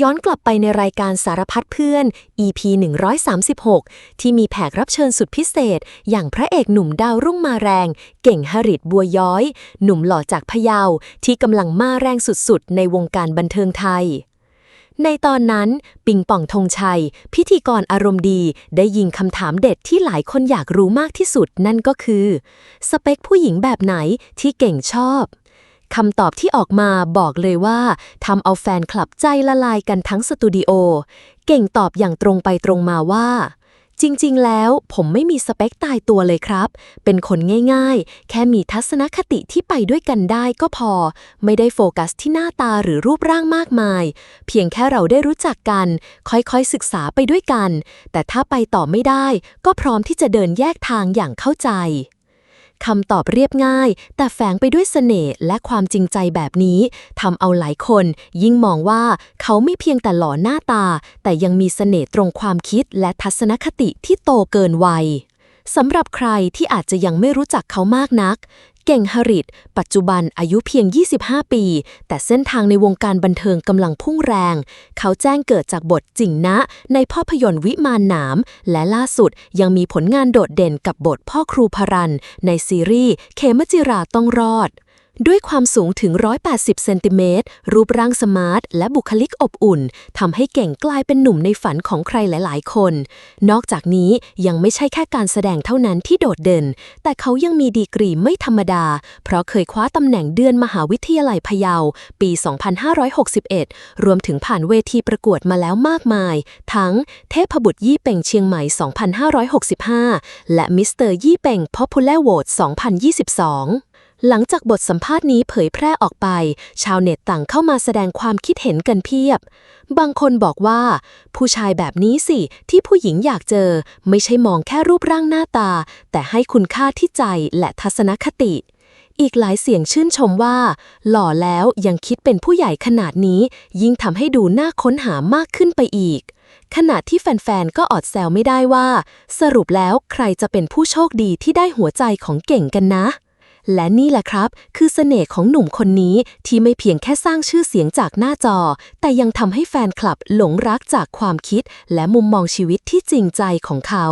ย้อนกลับไปในรายการสารพัดเพื่อน EP 136 ที่มีแขกรับเชิญสุดพิเศษ อย่างพระเอกหนุ่มดาวรุ่งมาแรง เก่งหริตบัวย้อย หนุ่มหล่อจากพะเยา ที่กำลังมาแรงสุดๆ ในวงการบันเทิงไทย ในตอนนั้น ปิงป่องธงชัย พิธีกรอารมณ์ดีได้ยิงคำถามเด็ดที่หลายคนอยากรู้มากที่สุดนั่นก็คือ สเปคผู้หญิงแบบไหนที่เก่งชอบ คำตอบที่ออกมาบอกเลยว่าทำเอาแฟนคลับใจละลายกันทั้งสตูดิโอ เก่งตอบอย่างตรงไปตรงมาว่า จริงๆ แล้วผมไม่มีสเปคตายตัวเลยครับ เป็นคนง่ายๆ แค่มีทัศนคติที่ไปด้วยกันได้ก็พอ ไม่ได้โฟกัสที่หน้าตาหรือรูปร่างมากมาย เพียงแค่เราได้รู้จักกัน ค่อยๆศึกษาไปด้วยกัน แต่ถ้าไปต่อไม่ได้ ก็พร้อมที่จะเดินแยกทางอย่างเข้าใจ คำตอบเรียบง่าย แต่แฝงไปด้วยเสน่ห์และความจริงใจแบบนี้ทำเอาหลายคน ยิ่งมองว่าเขาไม่เพียงแต่หล่อหน้าตา แต่ยังมีเสน่ห์ตรงความคิดและทัศนคติที่โตเกินวัยสำหรับใครที่อาจจะยังไม่รู้จักเขามากนัก เก่งหริตปัจจุบันอายุเพียง 25 ปี แต่เส้นทางในวงการบันเทิงกำลังพุ่งแรง เขาแจ้งเกิดจากบทจิงนะ ในภาพยนตร์วิมานหนาม และล่าสุดยังมีผลงานโดดเด่นกับบทพ่อครูพรันในซีรีส์ เขมจิราต้องรอด ด้วยความสูงถึง 180 เซนติเมตร รูปร่างสมาร์ท และบุคลิกอบอุ่น ทำให้เก่งกลายเป็นหนุ่มในฝันของใครหลาย ๆ คน นอกจากนี้ยังไม่ใช่แค่การแสดงเท่านั้นที่โดดเด่น แต่เขายังมีดีกรีไม่ธรรมดา เพราะเคยคว้าตำแหน่งเดือนมหาวิทยาลัยพะเยา ปี 2561 รวมถึงผ่านเวทีประกวดมาแล้วมากมาย ทั้งเทพบุตรยี่เป่งเชียงใหม่ 2565 และมิสเตอร์ยี่เป่งพ Popular Vote 2022 หลังจากบทสัมภาษณ์นี้เผยแพร่ออกไป ชาวเน็ตต่างเข้ามาแสดงความคิดเห็นกันเพียบ บางคนบอกว่า ผู้ชายแบบนี้สิที่ผู้หญิงอยากเจอ ไม่ใช่มองแค่รูปร่างหน้าตา แต่ให้คุณค่าที่ใจและทัศนคติ อีกหลายเสียงชื่นชมว่า หล่อแล้วยังคิดเป็นผู้ใหญ่ขนาดนี้ ยิ่งทำให้ดูน่าค้นหามากขึ้นไปอีกขณะที่แฟนๆ ก็อดแซวไม่ได้ว่า สรุปแล้วใครจะเป็นผู้โชคดีที่ได้หัวใจของเก่งกันนะ และนี่แหละครับ คือเสน่ห์ของหนุ่มคนนี้ที่ไม่เพียงแค่สร้างชื่อเสียงจากหน้าจอ แต่ยังทำให้แฟนคลับหลงรักจากความคิด และมุมมองชีวิตที่จริงใจของเขา